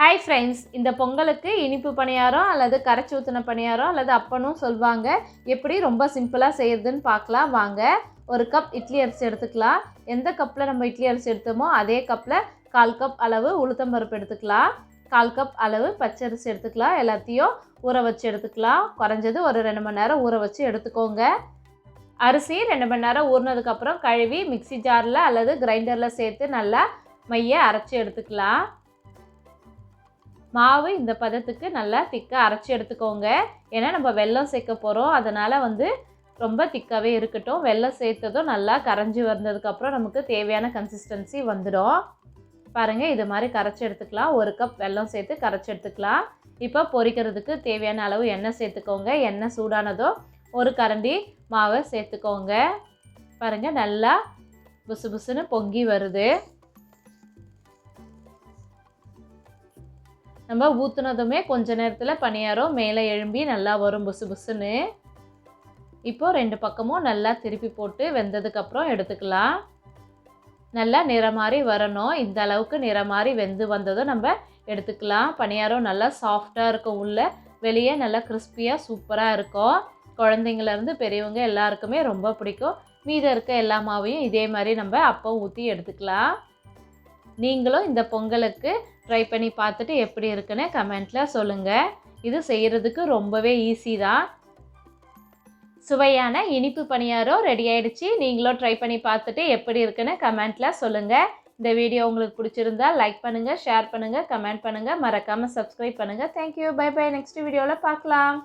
Hi friends இந்த பொங்கலுக்கு இனிப்பு பணியாரம் அல்லது கரைச்சி ஊற்றின பணியாரம் அல்லது அப்பனும் சொல்வாங்க. எப்படி ரொம்ப சிம்பிளாக செய்யறதுன்னு பார்க்கலாம். வாங்க ஒரு கப் இட்லி அரிசி எடுத்துக்கலாம். எந்த கப்பில் நம்ம இட்லி அரிசி எடுத்தோமோ அதே கப்பில் கால் கப் அளவு உளுத்தம்பருப்பு எடுத்துக்கலாம். கால் கப் அளவு பச்சரிசி எடுத்துக்கலாம். எல்லாத்தையும் ஊற வச்சு எடுத்துக்கலாம். குறைஞ்சது ஒரு ரெண்டு மணி நேரம் ஊற வச்சு எடுத்துக்கோங்க. அரிசி ரெண்டு மணி நேரம் ஊறினதுக்கப்புறம் கழுவி மிக்ஸி ஜாரில் அல்லது கிரைண்டரில் சேர்த்து நல்லா மைய அரைச்சி எடுத்துக்கலாம். மாவு இந்த பதத்துக்கு நல்லா திக்காக அரைச்சி எடுத்துக்கோங்க. ஏன்னா நம்ம வெல்லம் சேர்க்க போகிறோம் அதனால் வந்து ரொம்ப திக்காகவே இருக்கட்டும். வெல்லம் சேர்த்ததும் நல்லா கரைஞ்சி வந்ததுக்கப்புறம் நமக்கு தேவையான கன்சிஸ்டன்சி வந்துடும். பாருங்கள் இது மாதிரி கரைச்சி எடுத்துக்கலாம். ஒரு கப் வெல்லம் சேர்த்து கரைச்சி எடுத்துக்கலாம். இப்போ பொரிக்கிறதுக்கு தேவையான அளவு எண்ணெய் சேர்த்துக்கோங்க. எண்ணெய் சூடானதும் ஒரு கரண்டி மாவை சேர்த்துக்கோங்க. பாருங்கள் நல்லா புசு புசுன்னு பொங்கி வருது. நம்ம ஊற்றுனதுமே கொஞ்ச நேரத்தில் பணியாரம் மேலே எழும்பி நல்லா வரும் புசு புசுன்னு. இப்போது ரெண்டு பக்கமும் நல்லா திருப்பி போட்டு வெந்ததுக்கப்புறம் எடுத்துக்கலாம். நல்லா நிறம் மாதிரி வரணும். இந்த அளவுக்கு நிறம் மாதிரி வெந்து வந்ததும் நம்ம எடுத்துக்கலாம். பணியாரம் நல்லா சாஃப்டாக இருக்கும் உள்ள. வெளியே நல்லா கிறிஸ்பியாக சூப்பராக இருக்கும். குழந்தைங்கள்லேருந்து பெரியவங்க எல்லாருக்குமே ரொம்ப பிடிக்கும். மீதம் இருக்க எல்லா மாவையும் இதே மாதிரி நம்ம அப்போ ஊற்றி எடுத்துக்கலாம். நீங்களும் இந்த பொங்கலுக்கு ட்ரை பண்ணி பார்த்துட்டு எப்படி இருக்குன்னு கமெண்ட்டில் சொல்லுங்கள் இது செய்கிறதுக்கு ரொம்பவே ஈஸி தான். சுவையான இனிப்பு பணியாரம் ரெடி ஆயிடுச்சு. நீங்களும் ட்ரை பண்ணி பார்த்துட்டு எப்படி இருக்குன்னு கமெண்ட்டில் சொல்லுங்கள் இந்த வீடியோ உங்களுக்கு பிடிச்சிருந்தா லைக் பண்ணுங்கள் ஷேர் பண்ணுங்கள் கமெண்ட் பண்ணுங்கள் மறக்காமல் சப்ஸ்கிரைப் பண்ணுங்கள் தேங்க்யூ பை பை நெக்ஸ்ட் வீடியோவில் பார்க்கலாம்.